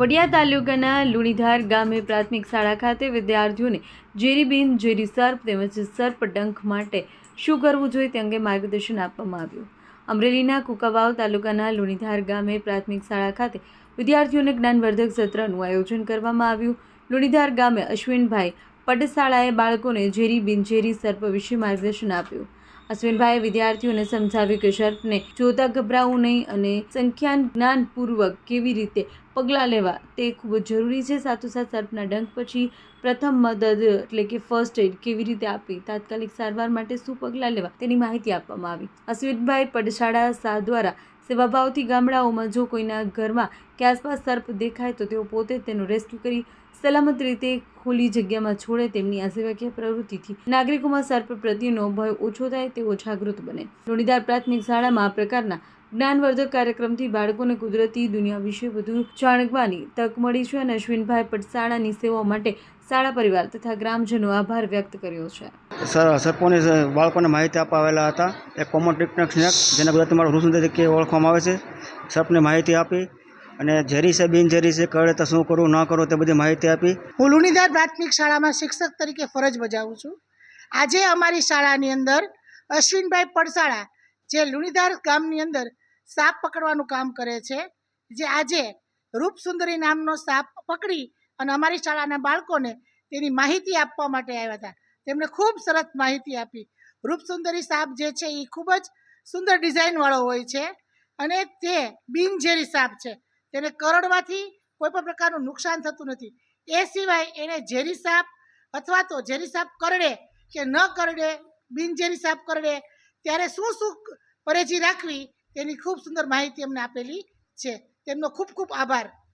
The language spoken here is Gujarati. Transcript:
વડિયા તાલુકાના લુણીધાર ગામે પ્રાથમિક શાળા ખાતે વિદ્યાર્થીઓને ઝેરીબીન, ઝેરી સર્પ તેમજ સર્પ ડંખ માટે શું કરવું જોઈએ તે અંગે માર્ગદર્શન આપવામાં આવ્યું. અમરેલીના કુકાવાવ તાલુકાના લુણીધાર ગામે પ્રાથમિક શાળા ખાતે વિદ્યાર્થીઓને જ્ઞાનવર્ધક સત્રનું આયોજન કરવામાં આવ્યું. લુણીધાર ગામે અશ્વિનભાઈ પટશાળાએ બાળકોને ઝેરી બિનઝેરી સર્પ વિશે માર્ગદર્શન આપ્યું. અશ્વિનભાઈએ વિદ્યાર્થીઓને સમજાવ્યું કે સર્પને જોતા ગભરાવું નહીં અને સંખ્યાન જ્ઞાનપૂર્વક કેવી રીતે પગલાં લેવા તે ખૂબ જ જરૂરી છે. સાથોસાથ સર્પના ડંખ પછી પ્રથમ મદદ એટલે કે ફર્સ્ટ એડ કેવી રીતે આપવી, તાત્કાલિક સારવાર માટે શું પગલાં લેવા તેની માહિતી આપવામાં આવી. અશ્વિનભાઈ પડશાળા શાહ દ્વારા સેવાભાવથી ગામડાઓમાં જો કોઈના ઘરમાં કે આસપાસ સર્પ દેખાય તો તેઓ પોતે તેનું રેસ્ક્યુ કરી સલામત રીતે ખુલ્લી જગ્યામાં છોડે તેમની આ પ્રવૃત્તિથી. નાગરિકોમાં સર્પ પ્રત્યેનો ભય ઓછો થાય તેઓ જાગૃત બને. લોણીદાર પ્રાથમિક શાળામાં આ પ્રકારના જ્ઞાનવર્ધક કાર્યક્રમથી બાળકોને કુદરતી દુનિયા વિશે વધુ જાણવાની તક મળી છે અને અશ્વિનભાઈ પટશાળાની સેવાઓ માટે શાળા પરિવાર તથા ગ્રામજનો આભાર વ્યક્ત કર્યો છે. સર સરપોને બાળકોને માહિતી આપવા આવેલા હતા? એક કોમન ટ્રીટમેન્ટ સ્નેક જેને ગુજરાતી મારું ઋષું તરીકે ઓળખવામાં આવે છે. સરપને માહિતી આપી અને ઝેરી છે બિનઝેરી છે કળે તો શું કરવું ન કરવું તે બધી માહિતી આપી. હું લુણીધાર પ્રાથમિક શાળામાં શિક્ષક તરીકે ફરજ બજાવું છું. આજે અમારી શાળાની અંદર અશ્વિનભાઈ પડસાળા જે લુણીધાર ગામની અંદર સાપ પકડવાનું કામ કરે છે જે આજે રૂપસુંદરી નામનો સાપ પકડી અને અમારી શાળાના બાળકોને તેની માહિતી આપવા માટે આવ્યા હતા. તેમણે ખૂબ સરસ માહિતી આપી. રૂપસુંદરી સાપ જે છે એ ખૂબ જ સુંદર ડિઝાઇનવાળો હોય છે અને તે બિનઝેરી સાપ છે. તેને કરડવાથી કોઈ પણ પ્રકારનું નુકસાન થતું નથી. એ સિવાય એને ઝેરી સાપ અથવા તો ઝેરી સાપ કરડે કે ન કરડે, બિનઝેરી સાપ કરડે, ત્યારે શું શું પરેજી રાખવી તેની ખૂબ સુંદર માહિતી અમને આપેલી છે. તેમનો ખૂબ ખૂબ આભાર.